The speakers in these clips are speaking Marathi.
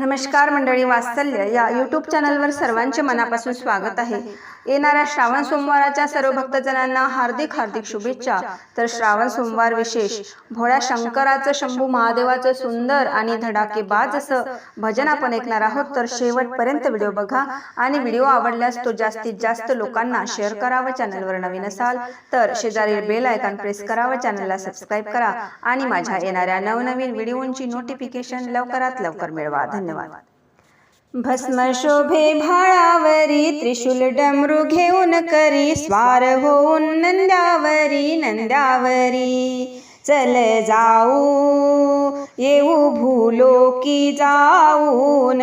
नमस्कार मंडळी वात्सल्य या यूट्यूब चॅनलवर सर्वांचे मनापासून स्वागत आहे. येणाऱ्या श्रावण सोमवाराच्या सर्व भक्तजनांना हार्दिक हार्दिक शुभेच्छा. तर श्रावण सोमवार विशेष भोळ्या शंकराचं शंभू महादेवाचं सुंदर आणि धडाकेबाज असं भजन आपण ऐकणार आहोत. तर शेवटपर्यंत व्हिडिओ बघा आणि व्हिडिओ आवडल्यास तो जास्तीत जास्त लोकांना शेअर करावा चॅनलवर नवीन असाल तर शेजारील बेल आयकॉन प्रेस करावं चॅनलला सबस्क्राईब करा आणि माझ्या येणाऱ्या नवनवीन व्हिडिओंची नोटिफिकेशन लवकरात लवकर मिळवा. धन्यवाद. भस्म शोभे भाळावरी त्रिशूल डमरू घेऊन करी स्वार होऊन नंद्यावरी नंद्यावरी चल जाऊ येऊ भूलो की जाऊन.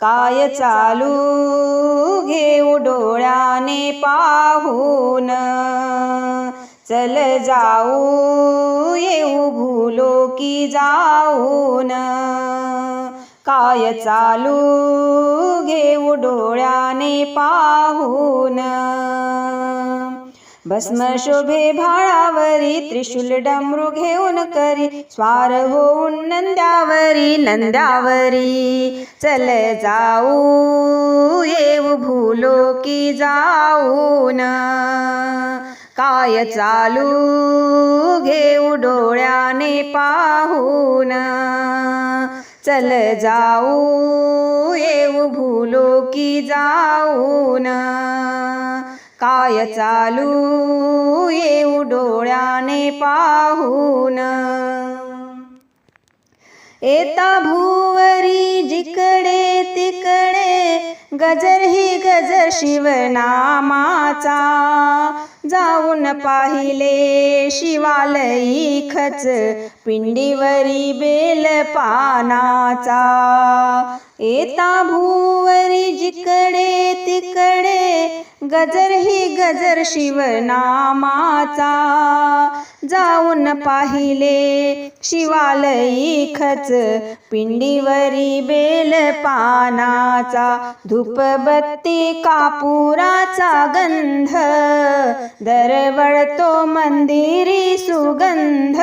काय चालू घेऊ डोळ्याने पाहून. चल जाऊ येऊ भूलो की जाऊन. काय चालू घेऊ डोळ्याने पाहून. भस्म शोभे भाळावरी त्रिशूल डमरू घेऊन करी. स्वार होऊन नंद्यावरी नंद्यावरी. चल जाऊ येऊ भूलो की जाऊन. काय चालू? घेऊ डोळ्याने पाहून. चल जाऊ येऊ भूलो की जाऊन. काय चालू? येऊ डोळ्याने पाहून. येता भूवरी जिकडे तिकडे गजर ही गजर शिवनामाचा. जाऊन पाहिले शिवालयी खच पिंडीवरी बेल पानाचा. येता भूवरी जिकडे तिकडे गजर ही गजर शिवनामाचा जाऊन पाहिले शिवालयी खच पिंडीवरी बेल पानाचा. धूपबत्ती कापुराचा गंध दरवळतो मंदिरी सुगंध.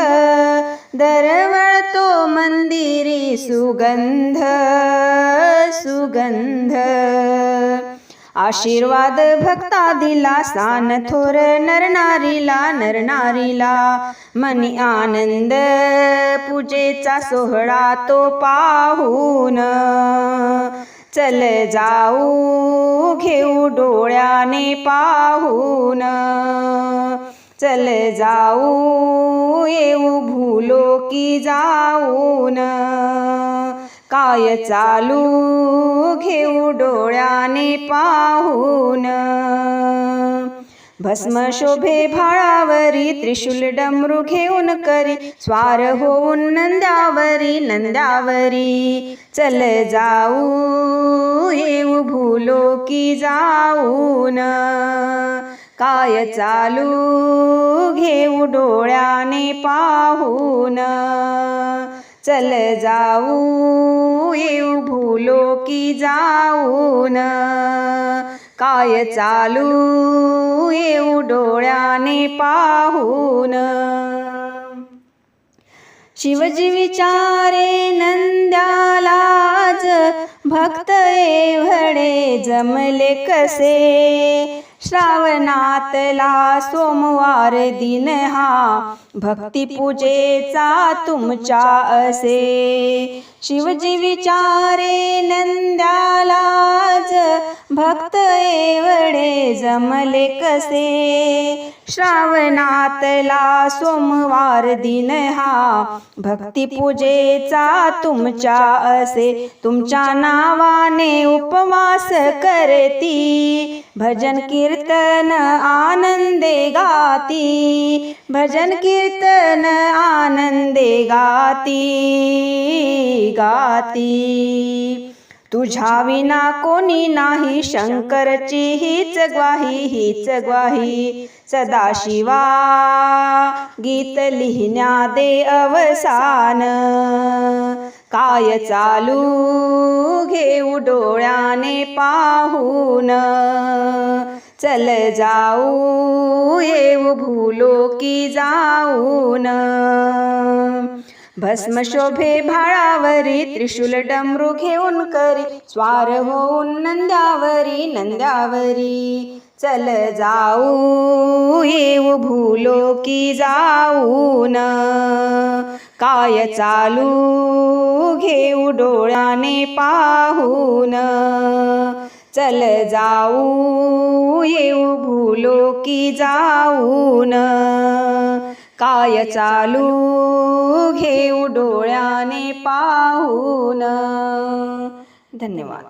दरवळतो मंदिरी सुगंध सुगंध. आशीर्वाद भक्ता दिला सान थोर नरनारीला नरनारीला. मनी आनंद पूजेचा सोहळा तो पाहून. चल जाऊ घेऊ डोळ्याने पाहून. चल जाऊ येऊ भूलो की जाऊन. काय चालू घेऊ डोळ्याने पाहून? भस्म शोभे भाळावरी त्रिशूल डमरू घेऊन करी. स्वार होऊन नंद्यावरी नंद्यावरी चल जाऊ येऊ भूलो की जाऊन. काय चालू घेऊ डोळ्याने पाहून? चल जाऊ येऊ भूलो की जाऊन. काय चालू येऊ डोळ्याने पाहून. शिवजी विचारे नंद्यालाज भक्त एवढे जमले कसे? श्रावणातला सोमवार दिन हा भक्तिपूजेचा तुमच्या असे. शिवजी विचारे नंद्यालाज भक्त एवढे जमले कसे? श्रावणातला सोमवार दिन हा भक्तिपूजेचा तुमच्या असे. तुमच्या नावाने उपवास करती. भजन कीर्तन आनंदे गाती। भजन कीर्तन आनंदे गाती गाती। तुझ्या विना कोणी नाही. शंकरची हीच ग्वाही हीच ग्वाही. सदाशिवा गीत लिहिण्या दे अवसान. काय चालू घेऊ डोळ्याने पाहून. चल जाऊ येऊ भूलो की जाऊन. भस्म शोभे भाळावरी त्रिशूल डमरू घेऊन करी स्वार होऊन नंद्यावरी नंद्यावरी चल जाऊ येऊ भूलो की जाऊन. काय चालू घेऊ डोळ्याने पाहून. चल जाऊ येऊ भूलो की जाऊन. काय चालू घेऊ डोळ्याने पाहून. धन्यवाद.